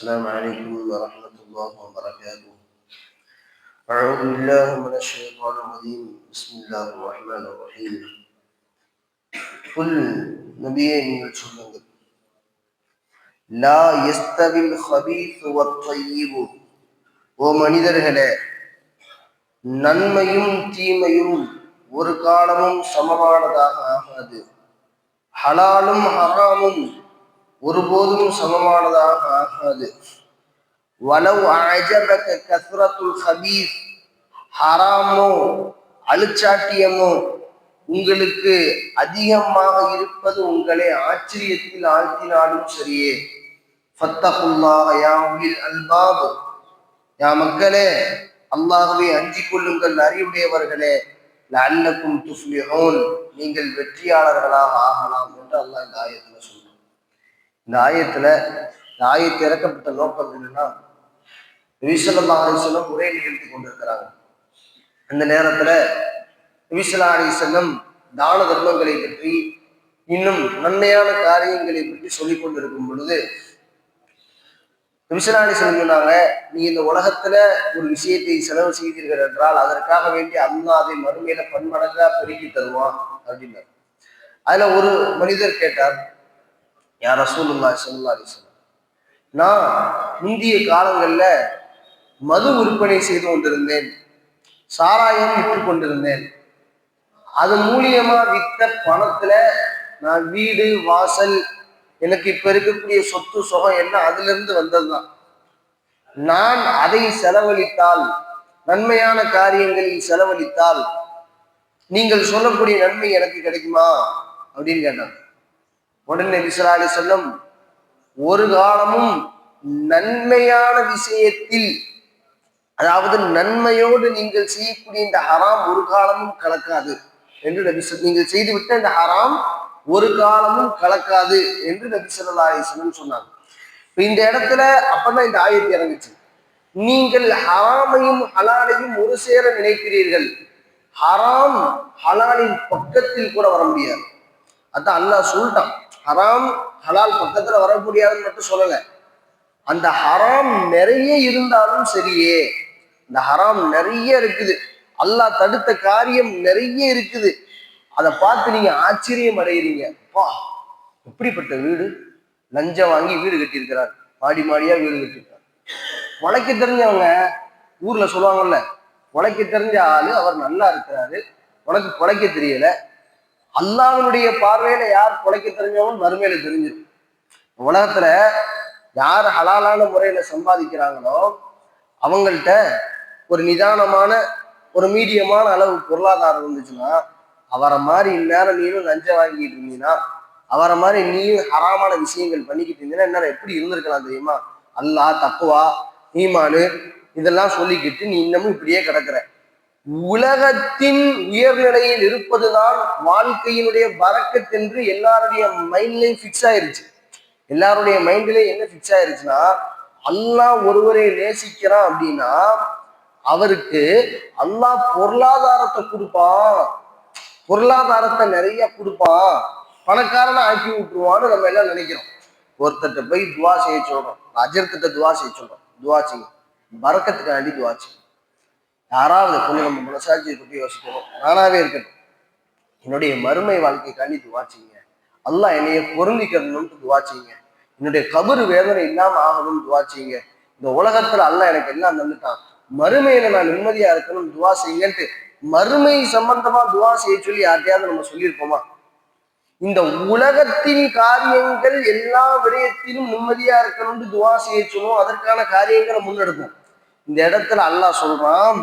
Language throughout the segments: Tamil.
السلام عليكم ورحمة الله وبركاته أعوذ بالله من الشيطان الرجيم بسم الله الرحمن الرحيم قل நபியே நீங்கள் சொல்லுங்கள் லா எஸ்தவில் ஹபீஸ் வத்தையிபு ஓ மனிதர்களே நன்மையும் தீமையும் ஒரு காலமும் சமமானதாக ஆகாது ஹலாலும் ஹராமும் ஒருபோதும் சமமானதாக ஆகாது. வலவு அஜபக கஸ்ரத்துல் ஹபீஸ் ஹராமோ அழுச்சாட்டியமோ உங்களுக்கு அதிகமாக இருப்பது உங்களை ஆச்சரியத்தில் ஆழ்த்தினாலும் சரியே. ஃபத்தகுல்லாஹ யா யா மக்களே அல்லாஹ்வை அஞ்சிக் கொள்ளுங்கள் அறிவுடையவர்களே. லஅல்லக்கும் துஃப்லிஹோன் நீங்கள் வெற்றியாளர்களாக ஆகலாம் என்று அல்லாஹ் இந்த இந்த ஆயத்துல இந்த ஆயத்து இறக்கப்பட்ட நோக்கம் என்னன்னா நபிசல்லா அலிசல்லம் உரை நிகழ்த்தி கொண்டிருக்கிறாங்க. அந்த நேரத்துல நபிசல்லா அலிசல்லம் தான தர்மங்களை பற்றி இன்னும் நன்மையான காரியங்களை பற்றி சொல்லிக் கொண்டிருக்கும் பொழுது விசலாணி அலிசல்லம் சொன்னாங்க நீ இந்த உலகத்துல ஒரு விஷயத்தை செலவு செய்தீர்கள் என்றால் அதற்காக வேண்டி அண்ணா அதை மறுமையில பன்மடங்கா பெருக்கி தருவான். அப்படின்னார். அதுல ஒரு மனிதர் கேட்டார் யார் ரசூலுல்லா சொல்லா அலிஸ்லாம் நான் முந்திய காலங்களில் மது விற்பனை செய்து கொண்டிருந்தேன். சாராயம் விற்று கொண்டிருந்தேன். அது மூலியமா விற்ற பணத்துல நான் வீடு வாசல் எனக்கு இப்ப இருக்கக்கூடிய சொத்து சுகம் எல்லாம் அதுல இருந்து வந்ததுதான். நான் அதை செலவழித்தால் நன்மையான காரியங்களில் செலவழித்தால் நீங்கள் சொல்லக்கூடிய நன்மை எனக்கு கிடைக்குமா? அப்படின்னு கேட்டாங்க. உடனே விசரா சொல்லும் ஒரு காலமும் நன்மையான விஷயத்தில் அதாவது நன்மையோடு நீங்கள் செய்யக்கூடிய இந்த ஹராம் ஒரு காலமும் கலக்காது என்று நபி நீங்கள் செய்துவிட்ட இந்த ஹராம் ஒரு காலமும் கலக்காது என்று நபி சொல்லா சொன்னாங்க. இப்ப இந்த இடத்துல அப்பதான் இந்த ஆயத்தை இறங்குச்சு. நீங்கள் ஹராமையும் ஹலாலையும் ஒரு சேர நினைக்கிறீர்கள். ஹராம் ஹலாலின் பக்கத்தில் கூட வர முடியாது. அதான் அல்லாஹ் சொல்லிட்டான். ஹராம் ஹலால் பக்கத்துல வர முடியாதுன்னு மட்டும் சொல்லல. அந்த ஹராம் நிறைய இருந்தாலும் சரியே. இந்த ஹராம் நிறைய இருக்குது. அல்லாஹ் தடுத்த காரியம் நிறைய இருக்குது. அதை பார்த்து நீங்க ஆச்சரியம் அடைகிறீங்க அப்பா எப்படிப்பட்ட வீடு? லஞ்சம் வாங்கி வீடு கட்டியிருக்கிறார். மாடி மாடியா வீடு கட்டியிருக்கார் உழைக்க தெரிஞ்சவங்க ஊர்ல சொல்லுவாங்கல்ல உழைக்க தெரிஞ்ச ஆளு அவர் நல்லா இருக்கிறாரு. உனக்கு குலைக்க தெரியல. அல்லாவினுடைய பார்வையில யார் குலைக்க தெரிஞ்சவன் வறுமையில தெரிஞ்சிடும் உலகத்துல யார் ஹலாலான முறையில சம்பாதிக்கிறாங்களோ அவங்கள்ட்ட ஒரு நிதானமான ஒரு மீடியமான அளவு பொருளாதாரம் இருந்துச்சுன்னா அவரை மாதிரி இந்நேரம் நீனும் லஞ்சம் வாங்கிட்டு இருந்தீங்கன்னா அவரை மாதிரி நீயும் ஹராமான விஷயங்கள் பண்ணிக்கிட்டு இருந்தீங்கன்னா என்ன எப்படி இருந்திருக்கலாம் தெரியுமா? அல்லாஹ் தக்குவா ஈமானு இதெல்லாம் சொல்லிக்கிட்டு நீ இன்னமும் இப்படியே கிடக்குற. உலகத்தின் உயர்நிலையில் இருப்பதுதான் வாழ்க்கையினுடைய பறக்கத்தென்று எல்லாருடைய மைண்ட்லயும் ஃபிக்ஸ் ஆயிருச்சு. எல்லாருடைய மைண்ட்லயும் என்ன ஃபிக்ஸ் ஆயிருச்சுன்னா அல்லாஹ் ஒருவரை நேசிக்கிறான் அப்படின்னா அவருக்கு அல்லாஹ் பொருளாதாரத்தை கொடுப்பான். பொருளாதாரத்தை நிறைய கொடுப்பான். பணக்காரனை ஆக்கி விட்டுருவான்னு நம்ம எல்லாம் நினைக்கிறோம். ஒருத்தர்கிட்ட போய் துவா செய்ய சொல்றோம். அஜர்கிட்ட துவா செய்ய சொல்றோம். துவா செய்யும் பறக்கத்துக்காண்டி துவா செய்யும் யாராவது கொஞ்சம் நம்ம மனசாட்சியை பற்றி யோசிக்கணும். நானாவே இருக்கட்டும். என்னுடைய மறுமை வாழ்க்கைக்காண்டி துவா செய்யுங்க. அல்லாஹ் என்னைய பொருந்திக்கணும்னு துவா செய்யுங்க. என்னுடைய கபரு வேதனை இல்லாம ஆகணும்னு துவா செய்யுங்க. இந்த உலகத்துல அல்லாஹ் எனக்கு எல்லாம் தந்துட்டான். மறுமையில நான் நிம்மதியா இருக்கணும் துவா செய்யுங்கன்ட்டு மறுமை சம்பந்தமா துவா செய்ய சொல்லி யார்ட்டையாவது நம்ம சொல்லியிருப்போமா? இந்த உலகத்தின் காரியங்கள் எல்லா விடயத்திலும் நிம்மதியா இருக்கணும்னு துவா செய்ய சொல்லுவோம். அதற்கான காரியங்களை முன்னெடுப்போம். இந்த இடத்துல அல்லாஹ் சொல்றான்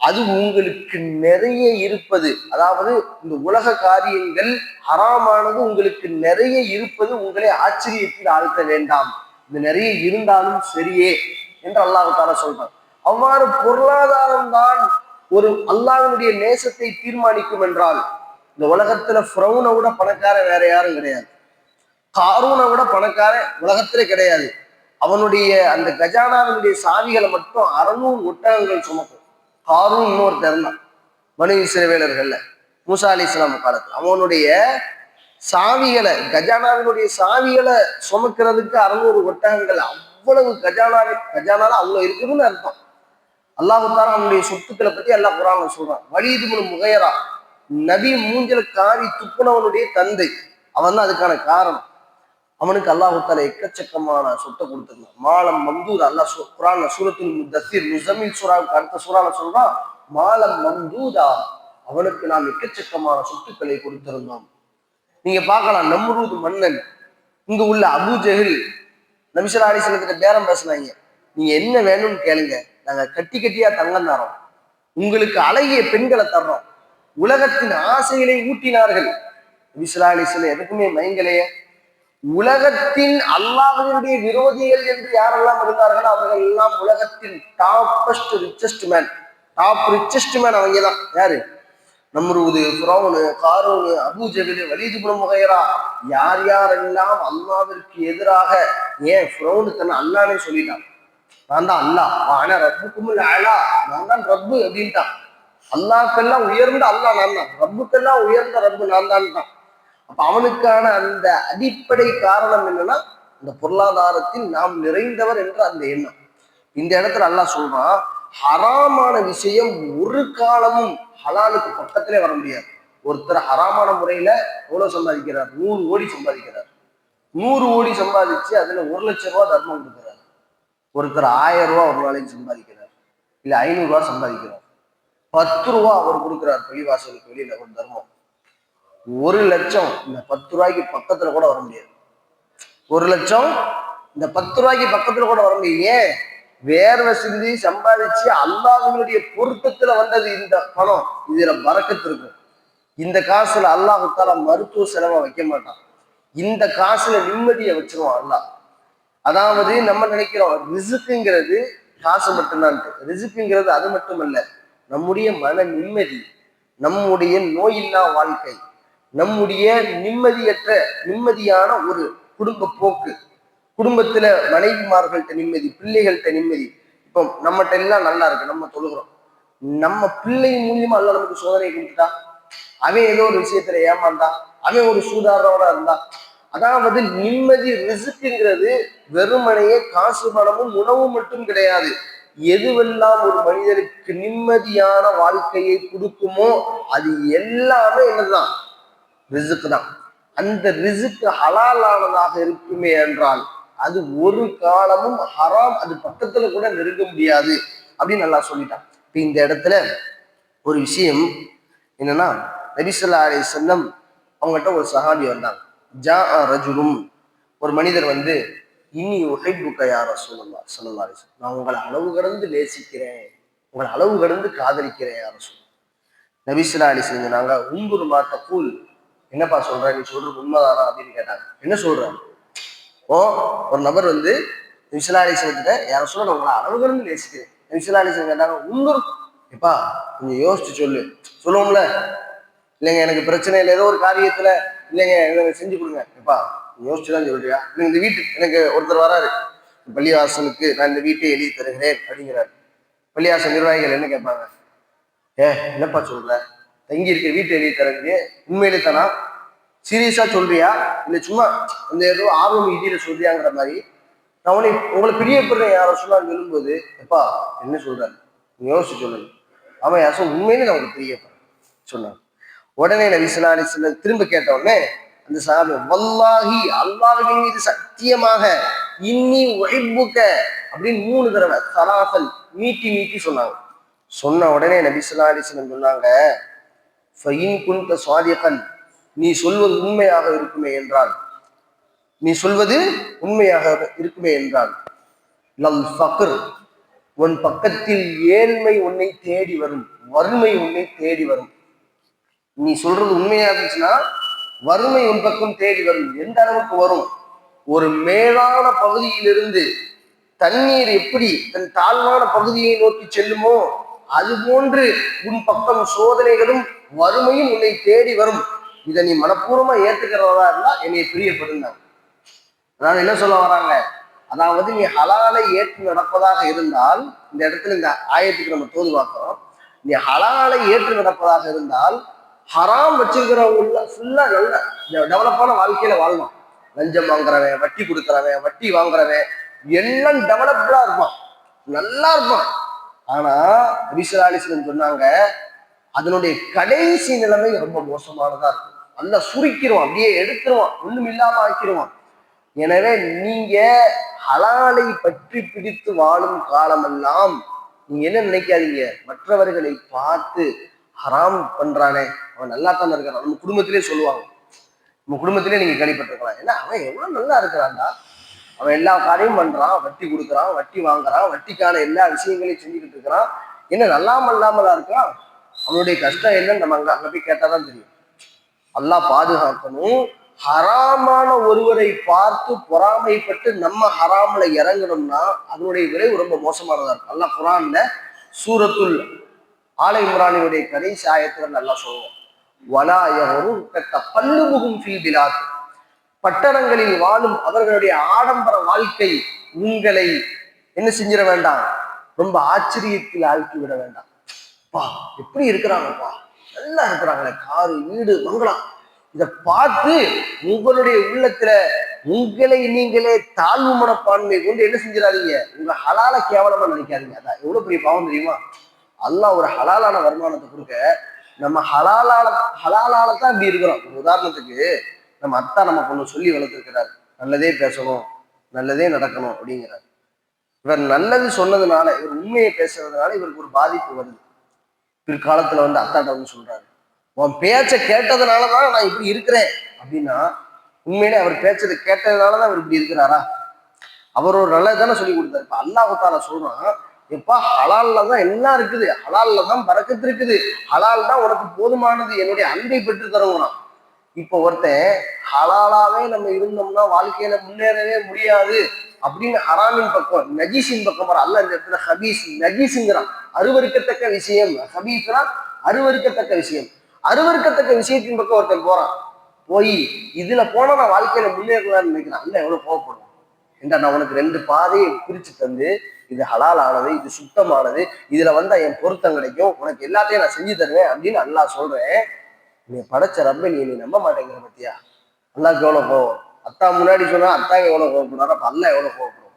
அது உங்களுக்கு நிறைய இருப்பது. அதாவது இந்த உலக காரியங்கள் ஹராமானது உங்களுக்கு நிறைய இருப்பது உங்களை ஆச்சரியத்தில் ஆழ்த்த வேண்டாம். இது நிறைய இருந்தாலும் சரியே என்று அல்லாஹால தால சொல்றான். அவ்வாறு பொருளாதாரம் தான் ஒரு அல்லாஹனுடைய நேசத்தை தீர்மானிக்கும் என்றால் இந்த உலகத்துல ஃப்ரௌனை விட பணக்கார வேற யாரும் கிடையாது. காரூனை விட பணக்கார உலகத்துல கிடையாது. அவனுடைய அந்த கஜானாவினுடைய சாவிகளை மட்டும் அறநூறு ஒட்டகங்கள் சுமக்கும். ஹாரூன் ஒருத்தர் இருந்தான். மனு இஸ்ரவேலர்கள்ல. மூசா அலி இஸ்லாம் காலத்தில். அவனுடைய சாவிகளை கஜானாவினுடைய சாவிகளை சுமக்கிறதுக்கு அறுநூறு ஒட்டகங்கள் அவ்வளவு கஜானாவே கஜானால அவ்வளவு இருக்குதுன்னு அர்த்தம். அல்லாஹுத்தாரா அவனுடைய சொத்துக்களை பத்தி எல்லா குரான் சொல்றான். வலிது முகையரா நபி மூஞ்சல காரி துப்புனவனுடைய தந்தை. அவன் தான் அதுக்கான காரணம். அவனுக்கு அல்லாஹுத்தால எக்கச்சக்கமான சொத்தை கொடுத்துருந்தான். மாலம் மந்தூர் அல்லாஹ் சு- குரான்ல சூரத்தில் முத்தசீர் முசமில் சூராவுக்கு அடுத்த சூறால சொல்றான் மாலம் மந்தூதா. அவனுக்கு நாம் எக்கச்சக்கமான சொத்துக்களை கொடுத்திருந்தோம். நீங்க பார்க்கலாம் நம்ரூத் மன்னன் இங்க உள்ள அபு ஜெஹில் நபிசல்லா அலிஸ்லத்துல பேரம் பேசினாங்க. நீங்க என்ன வேணும்னு கேளுங்க. நாங்க கட்டி கட்டியா தங்கம் தரோம் உங்களுக்கு அழகிய பெண்களை தர்றோம். உலகத்தின் ஆசைகளை ஊட்டினார்கள். நபிசல்லா எதுக்குமே மயங்கலையே. உலகத்தின் அல்லாஹினுடைய விரோதிகள் என்று யாரெல்லாம் இருந்தார்களோ அவர்கள் எல்லாம் உலகத்தின் toppest richest man top richest man அவங்க தான். யாரு? நம்மருவது புரோனு காரோனு அபூஜகலு வலீது புன முகைரா யார் யாரெல்லாம் அல்லாவிற்கு எதிராக ஏன் புரோனு தன்னை அல்லானே சொல்லிட்டான்? நான் தான் அல்லாஹ். ஆனா ரப்புக்கும் அழா நான் தான் ரப்பு அப்படின்ட்டான். அல்லாக்கெல்லாம் உயர்ந்த அல்லாஹ் நான் தான். ரப்புக்கெல்லாம் உயர்ந்த ரப்பு நான் தான் தான். அப்ப அவனுக்கான அந்த அடிப்படை காரணம் என்னன்னா இந்த பொருளாதாரத்தில் நாம் நிறைந்தவர் என்ற அந்த எண்ணம். இந்த இடத்துல நல்லா சொல்றான் ஹராமான விஷயம் ஒரு காலமும் ஹலாலுக்கு பக்கத்திலே வர முடியாது. ஒருத்தர் ஹராமான முறையில எவ்வளவு சம்பாதிக்கிறார்? நூறு கோடி சம்பாதிக்கிறார். நூறு கோடி சம்பாதிச்சு அதுல ஒரு லட்சம் ரூபா தர்மம் கொடுக்குறாரு. ஒருத்தர் ஆயிரம் ரூபா ஒரு நாளைக்கு சம்பாதிக்கிறார். இல்ல ஐநூறு ரூபா சம்பாதிக்கிறார். பத்து ரூபா அவர் கொடுக்குறார் பள்ளிவாசலுக்கு வெளியில ஒரு தர்மம். ஒரு லட்சம் இந்த பத்து ரூபாய்க்கு பக்கத்துல கூட வர முடியாது. ஒரு லட்சம் இந்த பத்து ரூபாய்க்கு பக்கத்துல கூட வர முடியும் ஏன் வேர்வை சிந்தி சம்பாதிச்சு அல்லாஹ்வினுடைய பொருத்தத்துல வந்தது இந்த பணம். இதுல பறக்கத்து இருக்கும். இந்த காசுல அல்லாஹுத்தால மருத்துவ செலவை வைக்க மாட்டான். இந்த காசுல நிம்மதியை வச்சிருவான் அல்லாஹ். அதாவது நம்ம நினைக்கிறோம் ரிசுக்குங்கிறது காசு மட்டும்தான் ரிசுக்குங்கிறது அது மட்டுமல்ல நம்முடைய மன நிம்மதி நம்முடைய நோயில்லா வாழ்க்கை. நம்முடைய நிம்மதியற்ற நிம்மதியான ஒரு குடும்ப போக்கு. குடும்பத்துல மனைவிமார்கள்ட்ட நிம்மதி பிள்ளைகள்கிட்ட நிம்மதி. இப்போ நம்மகிட்ட எல்லாம் நல்லா இருக்கு நம்ம தொழுகிறோம். நம்ம பிள்ளை மூலியமா அல்ல நமக்கு சோதனை கொடுத்துட்டா? அவன் ஏதோ ஒரு விஷயத்துல ஏமாந்தா? அவன் ஒரு சூதாரோட இருந்தா? அதாவது நிம்மதி ரிசுக்குங்கிறது வெறுமனையே காசு பணமும் உணவும் மட்டும் கிடையாது. எதுவெல்லாம் ஒரு மனிதனுக்கு நிம்மதியான வாழ்க்கையை கொடுக்குமோ அது எல்லாமே என்னதுதான்? ரிசுக்கு தான். அந்த ரிசுக்கு ஹலாலானதாக இருக்குமே என்றால் அது ஒரு காலமும் ஹராம் அது பக்கத்துல கூட நெருங்க முடியாது அப்படின்னு நல்லா சொல்லிட்டான். இப்போ இந்த இடத்துல ஒரு விஷயம் என்னன்னா நபிசல்லா அலி செல்லம் அவங்ககிட்ட ஒரு சஹாபி வந்தாங்க. ஜா ரஜுலும் ஒரு மனிதர் வந்து இனி உகைப்புக்க யார சொல்லலாம் சொல்லலா அலி நான் உங்களை அளவு கடந்து நேசிக்கிறேன் உங்களை அளவு கடந்து காதலிக்கிறேன் யார சொல்ல நபிசுல்லா அலி செஞ்சாங்க உங்குரு மாத்த கூல் என்னப்பா சொல்ற? நீ சொல்றது உண்மைதானா அப்படின்னு கேட்டாங்க. என்ன சொல்றாங்க ஓ ஒரு நபர் வந்து நபிசுல்லா அலி செஞ்சுட்ட யார சொல்ல உங்களை அளவு கடந்து நேசிக்கிறேன். நபிசுல்லா கேட்டாங்க உங்குரு எப்பா கொஞ்சம் யோசிச்சு சொல்லு. சொல்லுவோம்ல. இல்லைங்க எனக்கு பிரச்சனை இல்லை. ஏதோ ஒரு காரியத்துல இல்லைங்க எனக்கு செஞ்சு கொடுங்க. எப்பா நீ யோசிச்சு தான் சொல்றியா? நீ இந்த வீட்டு எனக்கு ஒருத்தர் வராரு. பள்ளிவாசனுக்கு நான் இந்த வீட்டை எழுதி தருகிறேன் அப்படிங்கிறாரு. பள்ளிவாசன் நிர்வாகிகள் என்ன கேட்பாங்க? ஏ என்னப்பா சொல்ற? தங்கி இருக்க வீட்டை எழுதி தரங்க உண்மையிலே தானா? சீரியஸா சொல்றியா? இல்ல சும்மா அந்த ஏதோ ஆர்வம் இடியில சொல்றியாங்கிற மாதிரி? நான் உன்னை உங்களை பிரியப்படுறேன் யாரோ சொல்லான்னு சொல்லும்போது எப்பா என்ன சொல்றாரு? நீ யோசிச்சு சொல்லுங்க. அவன் யாசோ உண்மையிலே நான் உங்களுக்கு பிரியப்படுறேன் சொன்னான் உடனே நபி ஸல்லல்லாஹு அலைஹி திரும்ப கேட்ட உடனே அந்த சாபி வல்லாகி அல்லாஹ்வின் மீது சத்தியமாக இன்னி உஹிப்புக்க அப்படின்னு மூணு தடவை சலாசல் மீட்டி மீட்டி சொன்னாங்க. சொன்ன உடனே நபி ஸல்லல்லாஹு சொன்னாங்க ஃபயின் குன்த சாதிகன் நீ சொல்வது உண்மையாக இருக்குமே என்றால். நீ சொல்வது உண்மையாக இருக்குமே என்றால். லல் ஃபக்ர் உன் பக்கத்தில் ஏழ்மை உன்னை தேடி வரும் வறுமை உன்னை தேடி வரும். நீ சொல்றது உண்மையா இருந்துச்சுன்னா வறுமை உன் பக்கம் தேடி வரும் எந்த அளவுக்கு வரும்? ஒரு மேலான பகுதியிலிருந்து தண்ணீர் எப்படி தன் தாழ்வான பகுதியை நோக்கி செல்லுமோ அது போன்று உன் பக்கம் சோதனைகளும் வறுமையும் உன்னை தேடி வரும். இதை நீ மனப்பூர்வமா ஏத்துக்கிறதா இருந்தா என்னை பிரியப்படுந்தாங்க அதாவது என்ன சொல்ல வராங்க? அதாவது நீ ஹலாலை ஏற்று நடப்பதாக இருந்தால் இந்த இடத்துல இந்த ஆயத்துக்கு நம்ம தோது பார்க்கிறோம். நீ ஹலாலை ஏற்று நடப்பதாக இருந்தால் ஹராம் வச்சிருக்கிறவங்க ஃபுல்லா நல்ல டெவலப்பான வாழ்க்கையில வாழணும். லஞ்சம் வாங்குறவன் வட்டி கொடுக்குறவன் வட்டி வாங்குறவன் எல்லாம் டெவலப்டா இருப்பான். நல்லா இருப்பான். ஆனா விசுவாலிசன் சொன்னாங்க அதனுடைய கடைசி நிலைமை ரொம்ப மோசமானதா இருக்கும். நல்லா சுருக்கிடுவான் அப்படியே எடுத்துருவான் ஒண்ணும் இல்லாம ஆக்கிடுவான் எனவே நீங்க ஹலாலை பற்றி பிடித்து வாழும் காலமெல்லாம் நீங்க என்ன நினைக்காதீங்க? மற்றவர்களை பார்த்து ஹராம் பண்றானே அவன் நல்லா தானே இருக்கிறான். நம்ம குடும்பத்திலே சொல்லுவாங்க. நம்ம குடும்பத்திலே நீங்க கேள்விப்பட்டிருக்கலாம் ஏன்னா அவன் எவ்வளவு நல்லா இருக்கிறான்டா. அவன் எல்லா காரியமும் பண்றான் வட்டி கொடுக்குறான் வட்டி வாங்குறான் வட்டிக்கான எல்லா விஷயங்களையும் செஞ்சுக்கிட்டு இருக்கிறான். என்ன நல்லாம இல்லாமலா இருக்கான் அவனுடைய கஷ்டம் என்னன்னு நம்ம அங்க அங்க போய் கேட்டாதான் தெரியும். நல்லா பாதுகாக்கணும். ஹராமான ஒருவரை பார்த்து பொறாமைப்பட்டு நம்ம ஹராமில் இறங்கணும்னா அதனுடைய விளைவு ரொம்ப மோசமானதா இருக்கும். நல்லா குரான்ல சூரத்துல் ஆலை இம்ரானினுடைய கடைசி ஆயத்துல நல்லா சொல்லுவோம் கெட்ட பல்லூகம் ஃபீல் ஃபில் பட்டணங்களில் வாழும் அவர்களுடைய ஆடம்பர வாழ்க்கை உங்களை என்ன செஞ்சிட வேண்டாம்? ரொம்ப ஆச்சரியத்தில் ஆழ்த்தி விட வேண்டாம். பா எப்படி இருக்கிறாங்கப்பா? நல்லா இருக்கிறாங்களே. காரு வீடு மங்களம் இதை பார்த்து உங்களுடைய உள்ளத்துல உங்களை நீங்களே தாழ்வு மனப்பான்மை கொண்டு என்ன செஞ்சிடாதீங்க. உங்க ஹலால கேவலமா நினைக்காதீங்க. அதான் எவ்வளவு பெரிய பாவம் தெரியுமா? அல்லாஹ் ஒரு ஹலாலான வருமானத்தை கொடுக்க நம்ம ஹலாலால ஹலாலால தான் இப்படி இருக்கிறோம். ஒரு உதாரணத்துக்கு நம்ம அத்தா நம்ம பொண்ணு சொல்லி வளர்த்துருக்கிறாரு. நல்லதே பேசணும் நல்லதே நடக்கணும் அப்படிங்கிறார். இவர் நல்லது சொன்னதுனால இவர் உண்மையை பேசுறதுனால இவருக்கு ஒரு பாதிப்பு வருது. பிற்காலத்துல வந்து அத்தாட்ட வந்து சொல்றாரு. உன் பேச்சை கேட்டதுனாலதான் நான் இப்படி இருக்கிறேன். அப்படின்னா உண்மையிலே அவர் பேச்சதை கேட்டதுனாலதான் அவர் இப்படி இருக்கிறாரா? அவர் ஒரு நல்லது தானே சொல்லி கொடுத்தாரு. இப்ப அல்லாஹால சொல்றான் எப்பா ஹலால்ல தான் எல்லாம் இருக்குது. ஹலால்ல தான் பறக்கத்து இருக்குது. ஹலால் தான் உனக்கு போதுமானது. என்னுடைய அன்பை பெற்று தருவான் இப்போ ஒருத்தன் ஹலாலாவே நம்ம இருந்தோம்னா வாழ்க்கையில முன்னேறவே முடியாது அப்படின்னு ஹராமின் பக்கம் நஜீஸின் பக்கம் வர அல்ல இந்த இடத்துல ஹபீஸ் நஜீஸுங்கிறான் அருவருக்கத்தக்க விஷயம். ஹபீஸ்னா அருவருக்கத்தக்க விஷயம். அருவருக்கத்தக்க விஷயத்தின் பக்கம் ஒருத்தன் போறான். போய் இதுல போனா நான் வாழ்க்கையில முன்னேறலாம்னு நினைக்கிறேன். அல்ல எவ்வளவு கோவப்படும் ஏண்டா நான் உனக்கு ரெண்டு பாதையை பிரிச்சு தந்து இது ஹலால் ஆனது இது சுத்தமானது இதுல வந்தா என் பொருத்தம் கிடைக்கும் உனக்கு எல்லாத்தையும் நான் செஞ்சு தருவேன் அப்படின்னு நல்லா சொல்றேன். நீ படைச்ச ரப்ப நீ நீ நம்ப மாட்டேங்கிற பத்தியா? அல்லாக்கு எவ்வளோ கோவம் அத்தா முன்னாடி சொன்னா அத்தாக்கு எவ்வளோ கோவப்படுறாரு அப்போ அல்லாஹ் எவ்வளோ கோவப்படும்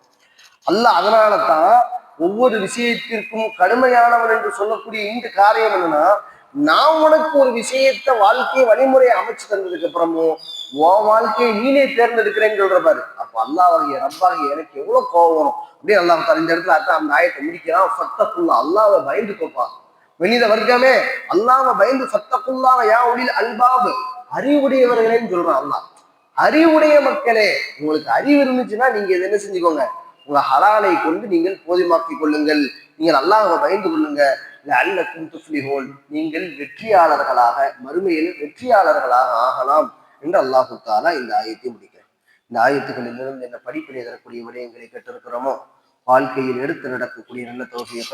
அல்ல அதனால தான் ஒவ்வொரு விஷயத்திற்கும் கடுமையானவன் என்று சொல்லக்கூடிய இந்த காரியம் என்னன்னா நான் உனக்கு ஒரு விஷயத்த வாழ்க்கையை வழிமுறையை அமைச்சு தந்ததுக்கு அப்புறமும் உன் வாழ்க்கையை நீனே தேர்ந்தெடுக்கிறேன்னு சொல்ற பாரு. அப்போ அல்லாஹ் ரப்பாகி எனக்கு எவ்வளவு கோவம் வரும்? அப்படியே அல்லாஹ் தாலா இந்த இடத்துல அதான் அந்த ஆயத்தை முடிக்கிறான். சத்தக்குள்ள அல்லாவை பயந்து கோப்பா மனித வர்க்கமே அல்லாம பயந்து சத்தக்குள்ளாக யா ஒளியில் அல்பாபு அறிவுடையவர்களேன்னு சொல்றான் அல்லாஹ். அறிவுடைய மக்களே உங்களுக்கு அறிவு இருந்துச்சுன்னா நீங்க இதை என்ன செஞ்சுக்கோங்க? உங்க ஹலாலை கொண்டு நீங்கள் போதுமாக்கிக் கொள்ளுங்கள். நீங்கள் அல்லாஹ பயந்து கொள்ளுங்க. அல்லக்கும் துஃப்லிஹோன். நீங்கள் வெற்றியாளர்களாக மறுமையில் வெற்றியாளர்களாக ஆகலாம் என்று அல்லாஹு தாலா இந்த ஆயத்தை முடிக்கிறேன். இந்த ஆயத்துக்களிலிருந்து என்ன படிப்பினை தரக்கூடிய விடயங்களை கற்றிருக்கிறோமோ வாழ்க்கையில் எடுத்து நடக்கக்கூடிய நல்ல தொகையை